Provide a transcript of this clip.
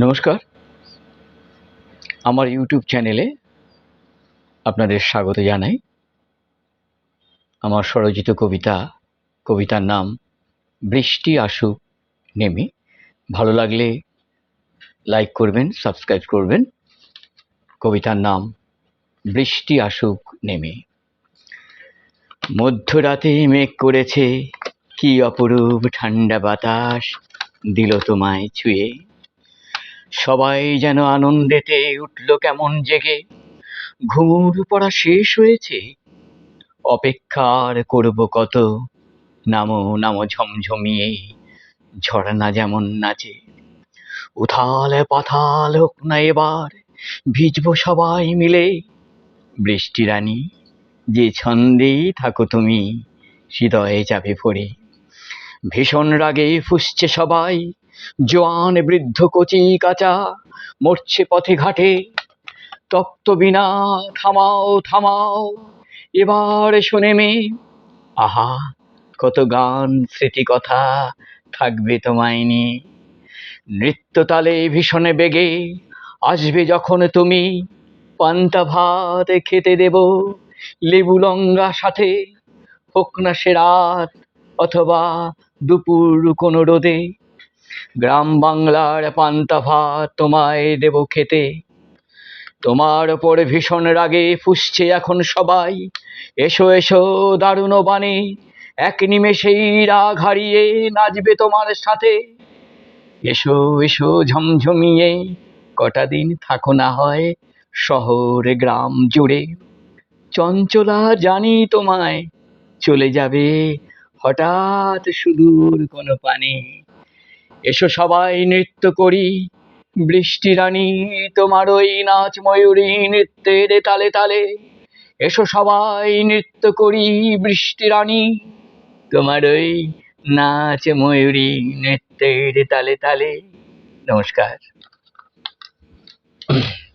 নমস্কার। আমার ইউটিউব চ্যানেলে আপনাদের স্বাগত জানাই। আমার স্বরচিত কবিতা, কবিতার নাম বৃষ্টি আসুক নেমে। ভালো লাগলে লাইক করবেন, সাবস্ক্রাইব করবেন। কবিতার নাম বৃষ্টি আসুক নেমে। মধ্যরাতে মেঘ করেছে, কি অপরূপ ঠান্ডা বাতাস দিল তোমায় ছুঁয়ে। সবাই যেন আনন্দেতে উঠল কেমন জেগে। ঘুমুর পড়া শেষ হয়েছে। অপেক্ষার করব কত? নামো নামো ঝমঝমিয়ে। ঝর্ণা যেমন নাচে। উথাল পাথাল হোক না এবার, ভিজবো সবাই মিলে। বৃষ্টি রানী, যে ছন্দেই থাকো তুমি, হৃদয়ে যাবে ভরে ভীষণ রাগে ফুসছে সবাই। জোয়ান বৃদ্ধ কচি কাঁচা মরছে পথে ঘাটে। তপ্ত বিনা থামাও থামাও, এবার শোনে মে আহা, কত গান স্মৃতি কথা থাকবে তোমায় নিয়ে। নৃত্য তালে ভীষণে বেগে আসবে যখন তুমি। পান্তা ভাত খেতে দেব লেবু লঙ্গা সাথে। হোক না সে রাত অথবা দুপুর কোনো রোদে। গ্রাম বাংলার পান্তা ভাত তোমায় দেব খেতে। তোমার ওপর ভীষণ রাগে ফুসছে এখন সবাই। এসো এসো, দারুণ বানে এক নিমেষেই রাগ হারিয়ে নাচবে তোমার সাথে। এসো এসো, ঝমঝমিয়ে, কটা দিন থাকো না হয় শহর গ্রাম জুড়ে। চঞ্চলা জানি তোমায়, চলে যাবে হঠাৎ সুদূর কোনো পানে। এসো সবাই নৃত্য করি। বৃষ্টি রানী, তোমার ওই নাচ ময়ূরী নৃত্যের তালে তালে। এসো সবাই নৃত্য করি, বৃষ্টি রানী। তোমার ওই নাচ ময়ূরী নৃত্যের তালে তালে। নমস্কার।